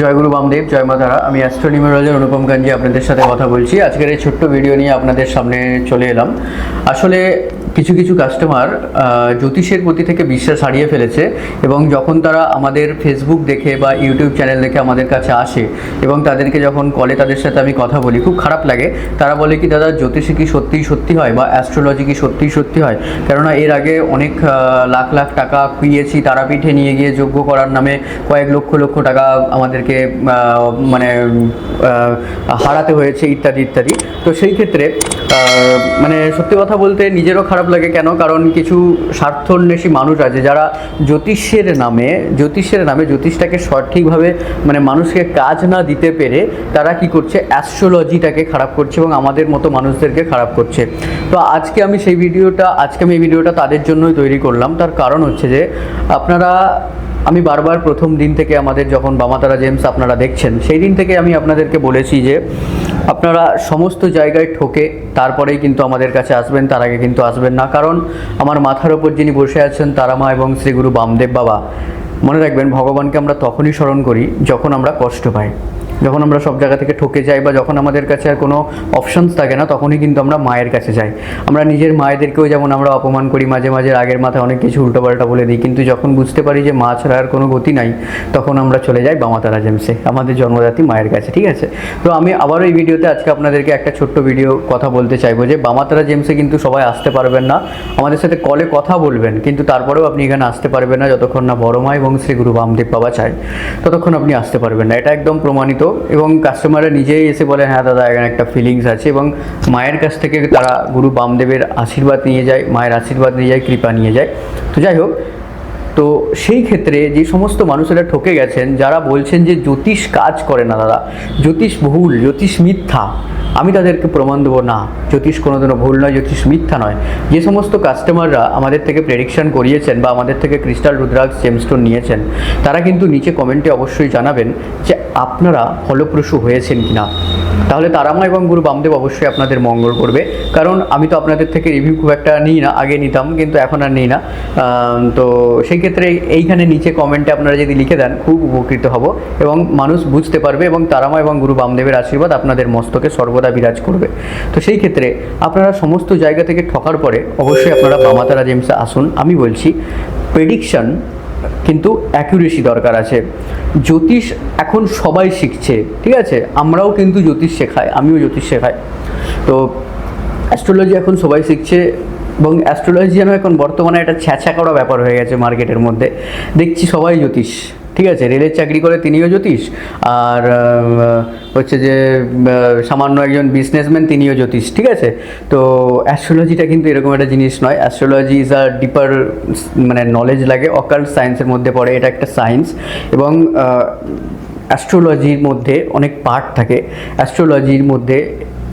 জয়গুরু বামদেব, জয় মা তারা। আমি অ্যাস্ট্রোনিউমেরোলজার অনুপম গাঞ্জি আপনাদের সাথে কথা বলছি। আজকের এই ছোট্ট ভিডিও নিয়ে আপনাদের সামনে চলে এলাম। আসলে কিছু কিছু কাস্টমার জ্যোতিষের প্রতি থেকে বিশ্বাস হারিয়ে ফেলেছে এবং যখন তারা আমাদের ফেসবুক দেখে বা ইউটিউব চ্যানেল দেখে আমাদের কাছে আসে এবং তাদেরকে যখন কলে তাদের সাথে আমি কথা বলি, খুব খারাপ লাগে। তারা বলে কি, দাদা, জ্যোতিষী কি সত্যিই সত্যি হয় বা অ্যাস্ট্রোলজি কি সত্যিই সত্যি হয়? কেননা এর আগে অনেক লাখ লাখ টাকা খুইয়েছি তারাপীঠে নিয়ে গিয়ে যোগ্য করার নামে কয়েক লক্ষ লক্ষ টাকা আমাদেরকে মানে হারাতে হয়েছে ইত্যাদি ইত্যাদি। তো সেই ক্ষেত্রে মানে সত্যি কথা বলতে নিজেরও খারাপ লাগে কেন? কারণ কিছু স্বার্থন্বেষী মানুষ আছে যারা জ্যোতিষের নামে জ্যোতিষের নামে জ্যোতিষটাকে সঠিকভাবে মানে মানুষকে কাজ না দিতে পেরে তারা কি করছে? অ্যাস্ট্রোলজিটাকে খারাপ করছে এবং আমাদের মতো মানুষদেরকে খারাপ করছে। তো আজকে আমি সেই ভিডিওটা, আজকে আমি এই ভিডিওটা তাদের জন্যই তৈরি করলাম। তার কারণ হচ্ছে যে আপনারা আমি বারবার প্রথম দিন থেকে আমাদের যখন বামাতারা জেমস আপনারা দেখছেন, সেই দিন থেকে আমি আপনাদেরকে বলেছি যে আপনারা সমস্ত জায়গায় ঠকে, তারপরেই কিন্তু আমাদের কাছে আসবেন, তার আগে কিন্তু আসবেন না। কারণ আমার মাথার ওপর যিনি বসে আছেন, তারামা এবং শ্রীগুরু বামদেব বাবা, মনে রাখবেন ভগবানকে আমরা তখনই স্মরণ করি যখন আমরা কষ্ট পাই। যখন আমরা সব জায়গা থেকে ঠকে যাই বা যখন আমাদের কাছে আর কোনো অপশনস থাকে না, তখনই কিন্তু আমরা মায়ের কাছে যাই। আমরা নিজের মায়েদেরকেও যেমন আমরা অপমান করি, মাঝে মাঝে আগের মাথায় অনেক কিছু উল্টোপাল্টা বলে দিই, কিন্তু যখন বুঝতে পারি যে মা ছাড়া আর কোনো গতি নাই, তখন আমরা চলে যাই বামাতারা জেমসে আমাদের জন্মদাত্রী মায়ের কাছে, ঠিক আছে? তো আমি আবারও এই ভিডিওতে আজকে আপনাদেরকে একটা ছোট্ট ভিডিও কথা বলতে চাইব যে বামাতারা জেমসে কিন্তু সবাই আসতে পারবেন না, আমাদের সাথে কলে কথা বলবেন, কিন্তু তারপরেও আপনি এখানে আসতে পারবেন না, যতক্ষণ না বড় মা এবং শ্রী গুরু বামদেব বাবা চায়, ততক্ষণ আপনি আসতে পারবেন না। এটা একদম প্রমাণিত এবং কাস্টমাররা নিজেই এসে বলে হ্যাঁ দাদা, এখানে একটা ফিলিংস আছে। এবং মায়ের কাছ থেকে তারা গুরু বামদেবের আশীর্বাদ নিয়ে যায়, মায়ের আশীর্বাদ নিয়ে যায়, কৃপা নিয়ে যায়। তো যাই হোক তো সেই ক্ষেত্রে যে সমস্ত মানুষেরা ঠকে গেছেন, যারা বলছেন যে জ্যোতিষ কাজ করে না দাদা, জ্যোতিষ ভুল, জ্যোতিষ মিথ্যা, আমি তাদেরকে প্রমাণ দেবো, না, জ্যোতিষ কোনোদিনও ভুল নয়, জ্যোতিষ মিথ্যা নয়। যে সমস্ত কাস্টমাররা আমাদের থেকে প্রেডিকশন করিয়েছেন বা আমাদের থেকে ক্রিস্টাল রুদ্রাক্স জেমস্টোন নিয়েছেন, তারা কিন্তু নিচে কমেন্টে অবশ্যই জানাবেন যে আপনারা ফলপ্রসূ হয়েছেন কিনা। তাহলে তারামা এবং গুরু বামদেব অবশ্যই আপনাদের মঙ্গল করবে। কারণ আমি তো আপনাদের থেকে রিভিউ খুব একটা নিই না, আগে নিতাম, কিন্তু এখন আর নিই না। তো সেই ক্ষেত্রে এইখানে নিচে কমেন্টে আপনারা যদি লিখে দেন, খুব উপকৃত হব এবং মানুষ বুঝতে পারবে এবং তারামা এবং গুরু বামদেবের আশীর্বাদ আপনাদের মস্তকে সর্বদা বিরাজ করবে। তো সেই ক্ষেত্রে আপনারা সমস্ত জায়গা থেকে ঠকার পরে অবশ্যই আপনারা বামাতারা জেমসে আসুন। আমি বলছি প্রেডিকশন কিন্তু অ্যাকুরেসি দরকার আছে। জ্যোতিষ এখন সবাই শিখছে, ঠিক আছে? আমরাও কিন্তু জ্যোতিষ শেখাই, আমিও জ্যোতিষ শেখাই। তো অ্যাস্ট্রোলজি এখন সবাই শিখছে এবং অ্যাস্ট্রোলজি যেন এখন বর্তমানে একটা ছ্যাঁচা করা ব্যাপার হয়ে গেছে মার্কেটের মধ্যে। দেখছি সবাই জ্যোতিষ। ঠিক আছে, রেলের চাকরি করে তিনিও জ্যোতিষ, আর হচ্ছে যে সামান্য একজন বিজনেসম্যান তিনিও জ্যোতিষ, ঠিক আছে? তো অ্যাস্ট্রোলজিটা কিন্তু এরকম একটা জিনিস নয়। অ্যাস্ট্রোলজি ইজ আ ডিপার মানে নলেজ লাগে অকাল্ট সায়েন্সের মধ্যে পড়ে, এটা একটা সায়েন্স এবং অ্যাস্ট্রোলজির মধ্যে অনেক পার্ট থাকে। অ্যাস্ট্রোলজির মধ্যে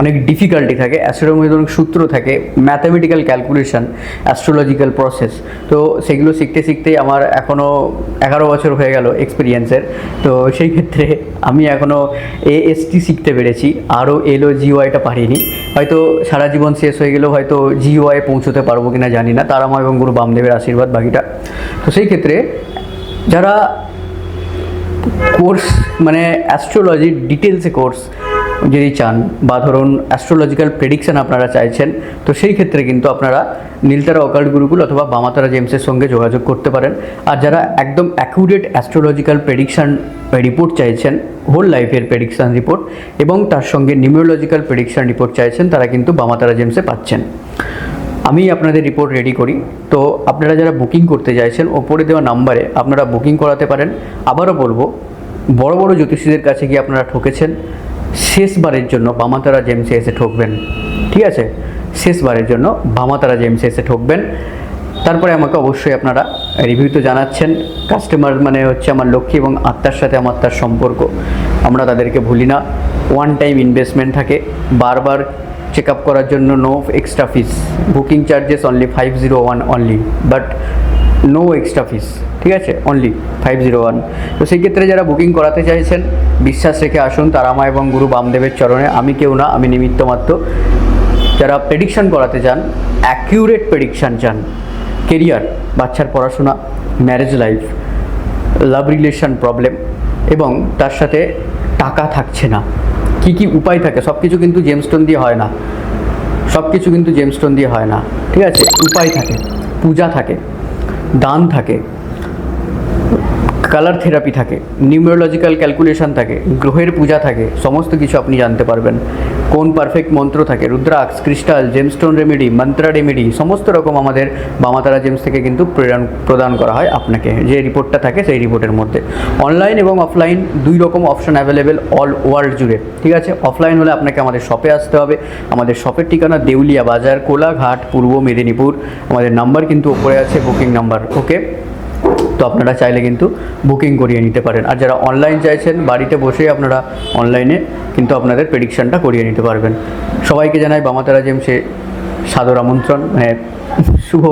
অনেক ডিফিকাল্টি থাকে অ্যাস্ট্রোলজির মধ্যে অনেক সূত্র থাকে ম্যাথামেটিক্যাল ক্যালকুলেশন অ্যাস্ট্রোলজিক্যাল প্রসেস তো সেগুলো শিখতে শিখতেই আমার এখনও এগারো বছর হয়ে গেল এক্সপিরিয়েন্সের তো সেই ক্ষেত্রে আমি এখনও এএসটি শিখতে পেরেছি, আরও এলো জিওয়াইটা পারিনি। হয়তো সারা জীবন শেষ হয়ে গেলেও হয়তো জিওয়াই পৌঁছতে পারব কিনা জানি না। তারা আমার এবং গুরু বামদেবের আশীর্বাদ বাকিটা। তো সেই ক্ষেত্রে যারা কোর্স মানে অ্যাস্ট্রোলজির ডিটেলসে কোর্স যদি চান বা ধরুন অ্যাস্ট্রোলজিক্যাল প্রেডিকশন আপনারা চাইছেন, তো সেই ক্ষেত্রে কিন্তু আপনারা নীলতারা অকাল্ট গুরুকুল অথবা বামাতারা জেমসের সঙ্গে যোগাযোগ করতে পারেন। আর যারা একদম অ্যাকুরেট অ্যাস্ট্রোলজিক্যাল প্রেডিকশন রিপোর্ট চাইছেন হোল লাইফের প্রেডিকশন রিপোর্ট এবং তার সঙ্গে নিউমেরোলজিক্যাল প্রেডিকশান রিপোর্ট চাইছেন, তারা কিন্তু বামাতারা জেমসে পাচ্ছেন। আমি আপনাদের রিপোর্ট রেডি করি। তো আপনারা যারা বুকিং করতে চাইছেন, ওপরে দেওয়া নাম্বারে আপনারা বুকিং করাতে পারেন। আবারও বলব, বড় বড় জ্যোতিষীদের কাছে গিয়ে আপনারা ঠকেছেন। শেষবারের জন্য বামাতারা জেমসে এসে ঠকবেন। ঠিক আছে? শেষবারের জন্য বামাতারা জেমসে এসে ঠকবেন। তারপরে আমাকে অবশ্যই আপনারা রিভিউ তো জানাচ্ছেন। কাস্টমার মানে হচ্ছে আমার লক্ষ্মী এবং আত্মার সাথে আমার তার সম্পর্ক। আমরা তাদেরকে ভুলি না। ওয়ান টাইম ইনভেস্টমেন্ট থাকে। বারবার চেক আপ করার জন্য no extra fees booking charges only five zero one only but no extra fees ঠিক আছে? অনলি ফাইভ জিরো ওয়ান তো সেই ক্ষেত্রে যারা বুকিং করাতে চাইছেন, বিশ্বাস রেখে আসুন তারামা এবং গুরু বামদেবের চরণে। আমি কেউ না, আমি নিমিত্ত মাত্র। যারা প্রেডিকশন করাতে চান অ্যাকিউরেট প্রেডিকশন চান কেরিয়ার বাচ্চার পড়াশোনা marriage life love relation problem এবং তার সাথে টাকা থাকছে না। কি কি উপায় থাকে? সব কিছু কিন্তু জেমস্টোন দিয়ে হয় না। সব কিছু কিন্তু জেমস্টোন দিয়ে হয় না। ঠিক আছে? উপায় থাকে, পূজা থাকে। দান থাকে। কালার থেরাপি থাকে নিউমেরোলজিক্যাল ক্যালকুলেশন থাকে, গ্রহের পূজা থাকে, সমস্ত কিছু আপনি জানতে পারবেন। কোন পারফেক্ট মন্ত্র থাকে? Rudraksha crystal gemstone remedy mantra remedy সমস্ত রকম আমাদের বামাতারা জেমস থেকে কিন্তু প্রেরণ প্রদান করা হয় আপনাকে। যে রিপোর্টটা থাকে সেই রিপোর্টের মধ্যে। অনলাইন এবং অফলাইন দুই রকম অপশন অ্যাভেলেবেল অল ওয়ার্ল্ড জুড়ে। ঠিক আছে? অফলাইন হলে আপনাকে আমাদের শপে আসতে হবে। আমাদের শপের ঠিকানা দেউলিয়া বাজার, কোলাঘাট, পূর্ব মেদিনীপুর। আমাদের নাম্বার কিন্তু ওপরে আছে বুকিং নাম্বার ওকে তো আপনারা চাইলে কিন্তু বুকিং করিয়ে নিতে পারেন। আর যারা অনলাইন চাইছেন, বাড়িতে বসেই আপনারা অনলাইনে কিন্তু আপনাদের প্রেডিকশনটা করিয়ে নিতে পারবেন। সবাইকে জানাই বামাতারা জেমসে সাদর আমন্ত্রণ। মানে শুভ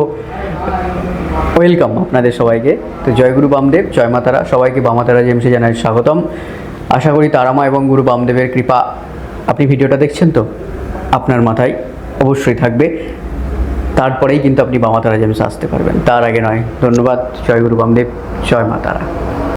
ওয়েলকাম আপনাদের সবাইকে। তো জয় গুরু বামদেব, জয় মাতারা। সবাইকে বামাতারা জেমসে জানাই স্বাগতম। আশা করি তারামা এবং গুরু বামদেবের কৃপা আপনি ভিডিওটা দেখছেন তো? আপনার মাথায় অবশ্যই থাকবে। তারপরেই কিন্তু আপনি বামাতারা জেমসে আসতে পারবেন। তার আগে নয়। ধন্যবাদ। জয় গুরু বামদেব। জয় মাতারা